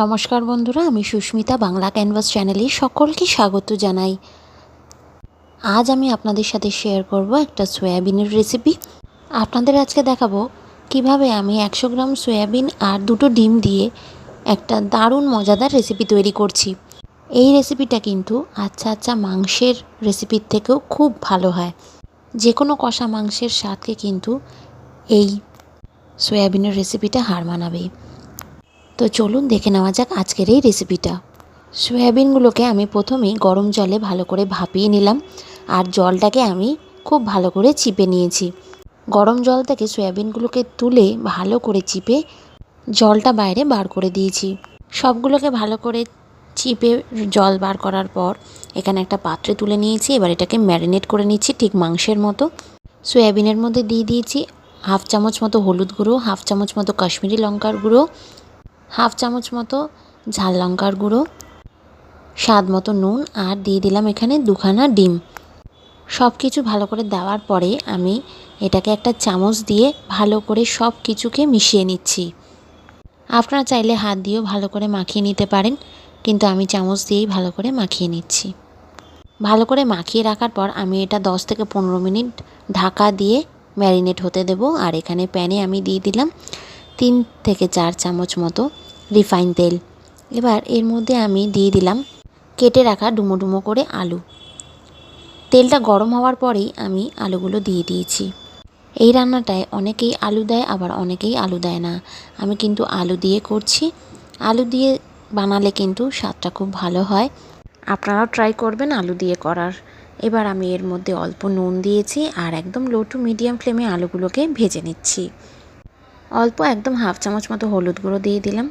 নমস্কার বন্ধুরা, আমি সুস্মিতা বাংলা ক্যানভাস চ্যানেলে সকলকে স্বাগত জানাই। আজ আমি আপনাদের সাথে শেয়ার করব একটা সয়াবিনের রেসিপি আপনাদের আজকে দেখাবো কীভাবে আমি একশো গ্রাম সয়াবিন আর দুটো ডিম দিয়ে একটা দারুণ মজাদার রেসিপি তৈরি করছি। এই রেসিপিটা কিন্তু আচ্ছা আচ্ছা মাংসের রেসিপির থেকেও খুব ভালো হয়। যে কোনো কষা মাংসের স্বাদকে কিন্তু এই সয়াবিনের রেসিপিটা হার মানাবে তো চলুন দেখে নেওয়া যাক আজকের এই রেসিপিটা সয়াবিনগুলোকে আমি প্রথমেই গরম জলে ভালো করে ভাপিয়ে নিলাম আর জলটাকে আমি খুব ভালো করে চিপে নিয়েছি। গরম জল থেকে সয়াবিনগুলোকে তুলে ভালো করে চিপে জলটা বাইরে বার করে দিয়েছি। সবগুলোকে ভালো করে চিপে জল বার করার পর এখানে একটা পাত্রে তুলে নিয়েছি, এবার এটাকে ম্যারিনেট করে নিচ্ছি ঠিক মাংসের মতো। সয়াবিনের মধ্যে দিয়ে দিয়েছি হাফ চামচ মতো হলুদ গুঁড়ো, হাফ চামচ মতো কাশ্মীরি লঙ্কার গুঁড়ো হাফ চামচ মতো ঝাল লঙ্কার গুঁড়ো, স্বাদ মতো নুন, আর দিয়ে দিলাম এখানে দুখানা ডিম। সব কিছু ভালো করে দেওয়ার পরে আমি এটাকে একটা চামচ দিয়ে ভালো করে সব কিছুকে মিশিয়ে নিচ্ছি। আপনারা চাইলে হাত দিয়েও ভালো করে মাখিয়ে নিতে পারেন, কিন্তু আমি চামচ দিয়েই ভালো করে মাখিয়ে নিচ্ছি। ভালো করে মাখিয়ে রাখার পর আমি এটা দশ থেকে পনেরো মিনিট ঢাকা দিয়ে ম্যারিনেট হতে দেবো, আর এখানে প্যানে আমি দিয়ে দিলাম তিন থেকে চার চামচ মতো রিফাইন তেল। এবার এর মধ্যে আমি দিয়ে দিলাম কেটে রাখা ডুমো ডুমো করে আলু। তেলটা গরম হওয়ার পরেই আমি আলুগুলো দিয়ে দিয়েছি। এই রান্নাটায় অনেকেই আলু দেয়, আবার অনেকেই আলু দেয় না। আমি কিন্তু আলু দিয়ে করছি। আলু দিয়ে বানালে কিন্তু স্বাদটা খুব ভালো হয়। আপনারাও ট্রাই করবেন আলু দিয়ে করার। এবার আমি এর মধ্যে অল্প নুন দিয়েছি আর একদম লো টু মিডিয়াম ফ্লেমে আলুগুলোকে ভেজে নিচ্ছি। অল্প একদম হাফ চামচ মতো হলুদ গুঁড়ো দিয়ে দিলাম।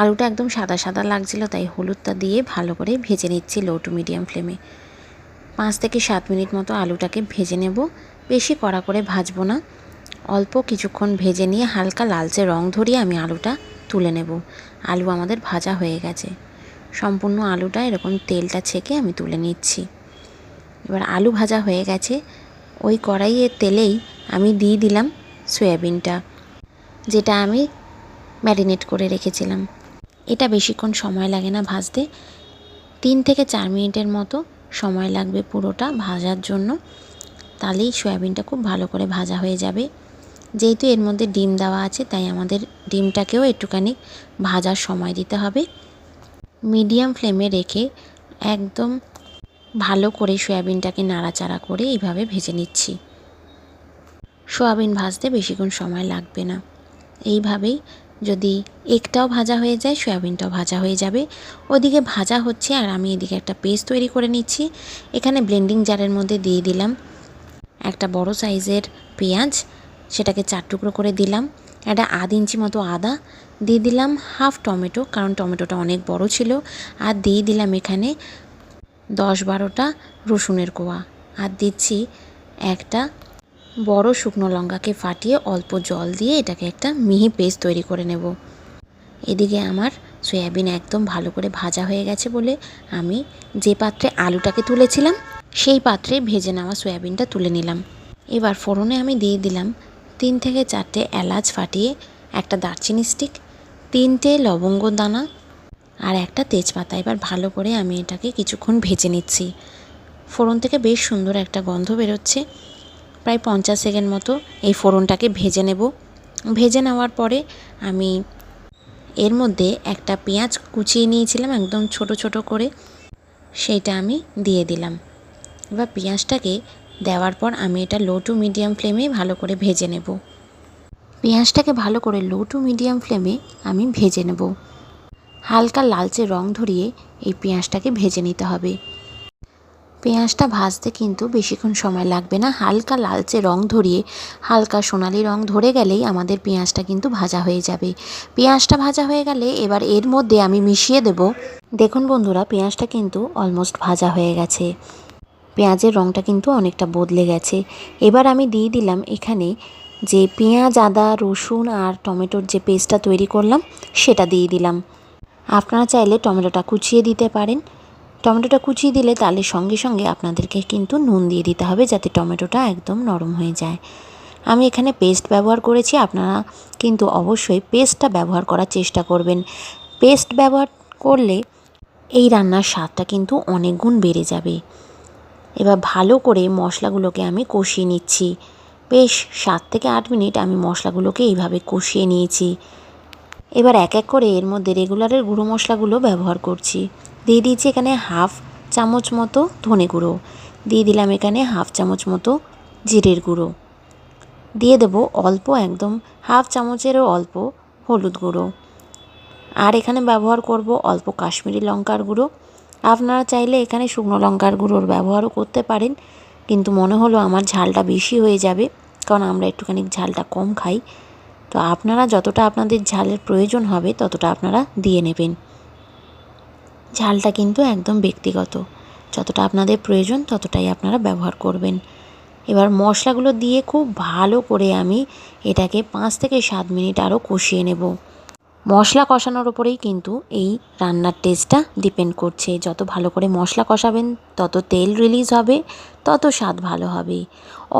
আলুটা একদম সাদা সাদা লাগছিল, তাই হলুদটা দিয়ে ভালো করে ভেজে নিচ্ছি লো টু মিডিয়াম ফ্লেমে পাঁচ থেকে সাত মিনিট মতো আলুটাকে ভেজে নেব। বেশি কড়া করে ভাজবো না। অল্প কিছুক্ষণ ভেজে নিয়ে হালকা লালচে রং ধরিয়ে আমি আলুটা তুলে নেব। আলু আমাদের ভাজা হয়ে গেছে। সম্পূর্ণ আলুটা এরকম তেলটা ছেঁকে আমি তুলে নিচ্ছি। এবার আলু ভাজা হয়ে গেছে। ওই কড়াইয়ের তেলেই আমি দিয়ে দিলাম সয়াবিনটা, যেটা আমি ম্যারিনেট করে রেখেছিলাম। এটা বেশিক্ষণ সময় লাগে না ভাজতে। তিন থেকে চার মিনিটের মতো সময় লাগবে পুরোটা ভাজার জন্য। তাহলেই সয়াবিনটা খুব ভালো করে ভাজা হয়ে যাবে। যেহেতু এর মধ্যে ডিম দেওয়া আছে, তাই আমাদের ডিমটাকেও একটুখানি ভাজার সময় দিতে হবে। মিডিয়াম ফ্লেমে রেখে একদম ভালো করে সয়াবিনটাকে নাড়াচাড়া করে এইভাবে ভেজে নিচ্ছি। সয়াবিন ভাজতে বেশিক্ষণ সময় লাগবে না। এইভাবেই যদি একটাও ভাজা হয়ে যায়, সয়াবিনটাও ভাজা হয়ে যাবে। ওদিকে ভাজা হচ্ছে আর আমি এদিকে একটা পেস্ট তৈরি করে নিচ্ছি। এখানে ব্লেন্ডিং জারের মধ্যে দিয়ে দিলাম একটা বড় সাইজের পেঁয়াজ, সেটাকে চার টুকরো করে দিলাম, একটা আধ ইঞ্চি মতো আদা, দিয়ে দিলাম হাফ টমেটো, কারণ টমেটোটা অনেক বড় ছিল, আর দিয়ে দিলাম এখানে দশ বারোটা রসুনের কোয়া। আর দিচ্ছি একটা বড় শুকনো লঙ্কাকে ফাটিয়ে অল্প জল দিয়ে এটাকে একটা মিহি পেস্ট তৈরি করে নেব। এদিকে আমার সয়াবিন একদম ভালো করে ভাজা হয়ে গেছে বলে আমি যে পাত্রে আলুটাকে তুলেছিলাম, সেই পাত্রে ভেজে নেওয়া সয়াবিনটা তুলে নিলাম। এবার ফোড়নে আমি দিয়ে দিলাম তিন থেকে চারটে এলাচ ফাটিয়ে একটা দারচিনি স্টিক, তিনটে লবঙ্গ দানা আর একটা তেজপাতা। এবার ভালো করে আমি এটাকে কিছুক্ষণ ভেজে নিচ্ছি। ফোড়ন থেকে বেশ সুন্দর একটা গন্ধ বেরোচ্ছে। প্রায় পঞ্চাশ সেকেন্ড মতো এই ফোড়নটাকে ভেজে নেব। ভেজে নেওয়ার পরে আমি এর মধ্যে একটা পেঁয়াজ কুচিয়ে নিয়েছিলাম একদম ছোট ছোট করে। সেইটা আমি দিয়ে দিলাম। এবার পেঁয়াজটাকে দেওয়ার পর আমি এটা লো টু মিডিয়াম ফ্লেমে ভালো করে ভেজে নেব। পেঁয়াজটাকে ভালো করে লো টু মিডিয়াম ফ্লেমে আমি ভেজে নেব। হালকা লালচে রং ধরিয়ে এই পেঁয়াজটাকে ভেজে নিতে হবে। পেঁয়াজটা ভাজতে কিন্তু বেশিক্ষণ সময় লাগবে না। হালকা লালচে রং ধরিয়ে, হালকা সোনালি রং ধরে গেলেই আমাদের পেঁয়াজটা কিন্তু ভাজা হয়ে যাবে। পেঁয়াজটা ভাজা হয়ে গেলে এবার এর মধ্যে আমি মিশিয়ে দেব। দেখুন বন্ধুরা, পেঁয়াজটা কিন্তু অলমোস্ট ভাজা হয়ে গেছে। পেঁয়াজের রঙটা কিন্তু অনেকটা বদলে গেছে। এবার আমি দিয়ে দিলাম এখানে যে পেঁয়াজ, আদা, রসুন আর টমেটোর যে পেস্টটা তৈরি করলাম, সেটা দিয়ে দিলাম। আপনারা চাইলে টমেটোটা কুচিয়ে দিতে পারেন। টমেটোটা কুচিয়ে দিলে তাহলে সঙ্গে সঙ্গে আপনাদেরকে কিন্তু নুন দিয়ে দিতে হবে যাতে টমেটোটা একদম নরম হয়ে যায়। আমি এখানে পেস্ট ব্যবহার করেছি, আপনারা কিন্তু অবশ্যই পেস্টটা ব্যবহার করার চেষ্টা করবেন। পেস্ট ব্যবহার করলে এই রান্নার স্বাদটা কিন্তু অনেক গুণ বেড়ে যাবে। এবার ভালো করে মশলাগুলোকে আমি কষিয়ে নিচ্ছি। বেশ সাত থেকে আট মিনিট আমি মশলাগুলোকে এইভাবে কষিয়ে নিয়েছি। এবার এক এক করে এর মধ্যে রেগুলারের গুঁড়ো মশলাগুলো ব্যবহার করছি। দিয়ে দিয়েছি এখানে হাফ চামচ মতো ধনে গুঁড়ো। দিয়ে দিলাম এখানে হাফ চামচ মতো জিরের গুঁড়ো। দিয়ে দেব অল্প, একদম হাফ চামচেরও অল্প হলুদ গুঁড়ো। আর এখানে ব্যবহার করব অল্প কাশ্মীরি লঙ্কার গুঁড়ো। আপনারা চাইলে এখানে শুকনো লঙ্কার গুঁড়োর ব্যবহারও করতে পারেন, কিন্তু মনে হলো আমার ঝালটা বেশি হয়ে যাবে, কারণ আমরা একটুখানি ঝালটা কম খাই। তো আপনারা যতটা আপনাদের ঝালের প্রয়োজন হবে ততটা আপনারা দিয়ে নেবেন। ঝালটা কিন্তু একদম ব্যক্তিগত। যতটা আপনাদের প্রয়োজন, ততটাই আপনারা ব্যবহার করবেন। এবার মশলাগুলো দিয়ে খুব ভালো করে আমি এটাকে পাঁচ থেকে সাত মিনিট আরও কষিয়ে নেব। মশলা কষানোর ওপরেই কিন্তু এই রান্নার টেস্টটা ডিপেন্ড করছে। যত ভালো করে মশলা কষাবেন, তত তেল রিলিজ হবে, তত স্বাদ ভালো হবে।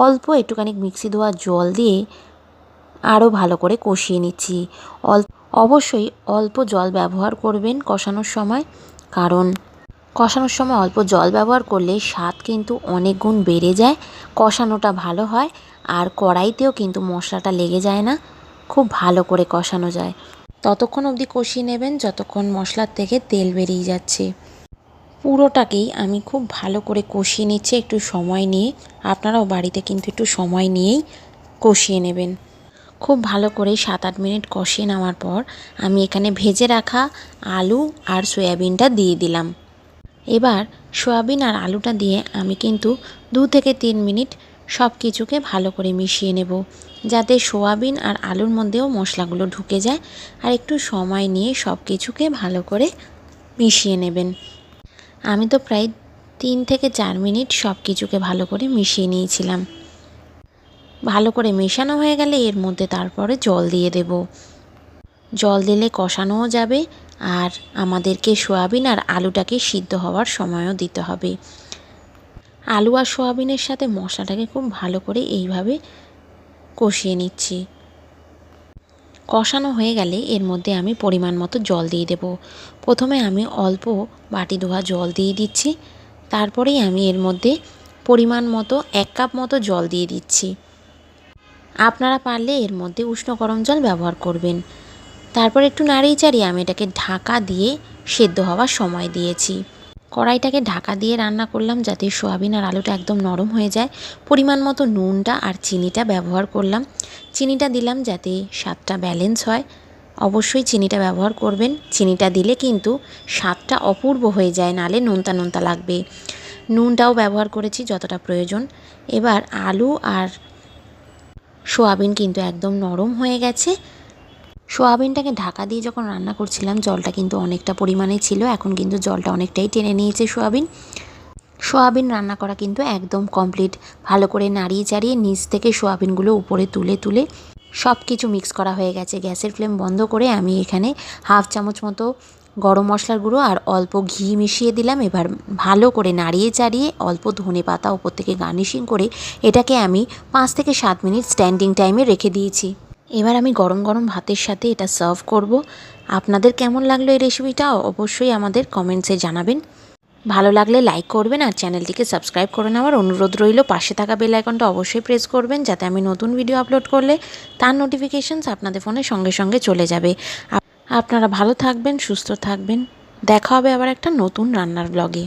অল্প একটুখানি মিক্সি ধোয়া জল দিয়ে আরও ভালো করে কষিয়ে নিচ্ছি। অল্প অবশ্যই অল্প জল ব্যবহার করবেন কষানোর সময়। কারণ কষানোর সময় অল্প জল ব্যবহার করলে স্বাদ কিন্তু অনেক গুণ বেড়ে যায়। কষানোটা ভালো হয় আর কড়াইতেও কিন্তু মশলাটা লেগে যায় না। খুব ভালো করে কষানো যায়। ততক্ষণ অবধি কষিয়ে নেবেন যতক্ষণ মশলার থেকে তেল বেরিয়ে যাচ্ছে। পুরোটাকেই আমি খুব ভালো করে কষিয়ে নিচ্ছি একটু সময় নিয়ে। আপনারাও বাড়িতে কিন্তু একটু সময় নিয়েই কষিয়ে নেবেন। খুব ভালো করে সাত আট মিনিট কষিয়ে নেওয়ার পর আমি এখানে ভেজে রাখা আলু আর সয়াবিনটা দিয়ে দিলাম। এবার সয়াবিন আর আলুটা দিয়ে আমি কিন্তু দু থেকে তিন মিনিট সব কিছুকে ভালো করে মিশিয়ে নেব, যাতে সোয়াবিন আর আলুর মধ্যেও মশলাগুলো ঢুকে যায় আর একটু সময় নিয়ে সব কিছুকে ভালো করে মিশিয়ে নেবেন। আমি তো প্রায় তিন থেকে চার মিনিট সব কিছুকে ভালো করে মিশিয়ে নিয়েছিলাম। ভালো করে মেশানো হয়ে গেলে এর মধ্যে তারপরে জল দিয়ে দেব। জল দিলে কষানোও যাবে আর আমাদেরকে সোয়াবিন আর আলুটাকে সিদ্ধ হওয়ার সময়ও দিতে হবে। আলু আর সোয়াবিনের সাথে মশলাটাকে খুব ভালো করে এইভাবে কষিয়ে নিচ্ছি। কষানো হয়ে গেলে এর মধ্যে আমি পরিমাণ মতো জল দিয়ে দেব। প্রথমে আমি অল্প বাটি ধোয়া জল দিয়ে দিচ্ছি। তারপরেই আমি এর মধ্যে পরিমাণ মতো এক কাপ মতো জল দিয়ে দিচ্ছি। আপনারা পারলে এর মধ্যে উষ্ণ গরম জল ব্যবহার করবেন। তারপর একটু নাড়িয়ে চাড়িয়ে আমি এটাকে ঢাকা দিয়ে সেদ্ধ হওয়ার সময় দিয়েছি। কড়াইটাকে ঢাকা দিয়ে রান্না করলাম যাতে সোয়াবিন আর আলুটা একদম নরম হয়ে যায়। পরিমাণ মতো নুনটা আর চিনিটা ব্যবহার করলাম। চিনিটা দিলাম যাতে স্বাদটা ব্যালেন্স হয়। অবশ্যই চিনিটা ব্যবহার করবেন। চিনিটা দিলে কিন্তু স্বাদটা অপূর্ব হয়ে যায়, নালে নোনতা নোনতা লাগবে। নুনটাও ব্যবহার করেছি যতটা প্রয়োজন। এবার আলু আর সোয়াবিন কিন্তু একদম নরম হয়ে গেছে। সোয়াবিনটাকে ঢাকা দিয়ে যখন রান্না করছিলাম, জলটা কিন্তু অনেকটা পরিমাণে ছিল। এখন কিন্তু জলটা অনেকটাই টেনে নিয়েছে সোয়াবিন। সোয়াবিন রান্না করা কিন্তু একদম কমপ্লিট। ভালো করে নাড়িয়ে চাড়িয়ে নিচ থেকে সোয়াবিনগুলো উপরে তুলে তুলে সব কিছু মিক্স করা হয়ে গেছে। গ্যাসের ফ্লেম বন্ধ করে আমি এখানে হাফ চামচ মতো গরম মশলার গুঁড়ো আর অল্প ঘি মিশিয়ে দিলাম। এবার ভালো করে নাড়িয়ে চাড়িয়ে অল্প ধনে পাতা ওপর থেকে গার্নিশিং করে এটাকে আমি পাঁচ থেকে সাত মিনিট স্ট্যান্ডিং টাইমে রেখে দিয়েছি। এবার আমি গরম গরম ভাতের সাথে এটা সার্ভ করব। আপনাদের কেমন লাগল এই রেসিপিটা? অবশ্যই আমাদের কমেন্টসে জানাবেন। ভালো লাগলে লাইক করবেন আর চ্যানেলটিকে সাবস্ক্রাইব করে নেওয়ার অনুরোধ রইল। পাশে থাকা বেল আইকনটা অবশ্যই প্রেস করবেন যাতে আমি নতুন ভিডিও আপলোড করলে তার নোটিফিকেশানস আপনাদের ফোনে সঙ্গে সঙ্গে চলে যাবে। আপনারা ভালো থাকবেন সুস্থ থাকবেন। দেখা হবে আবার একটা নতুন রান্নার ব্লগে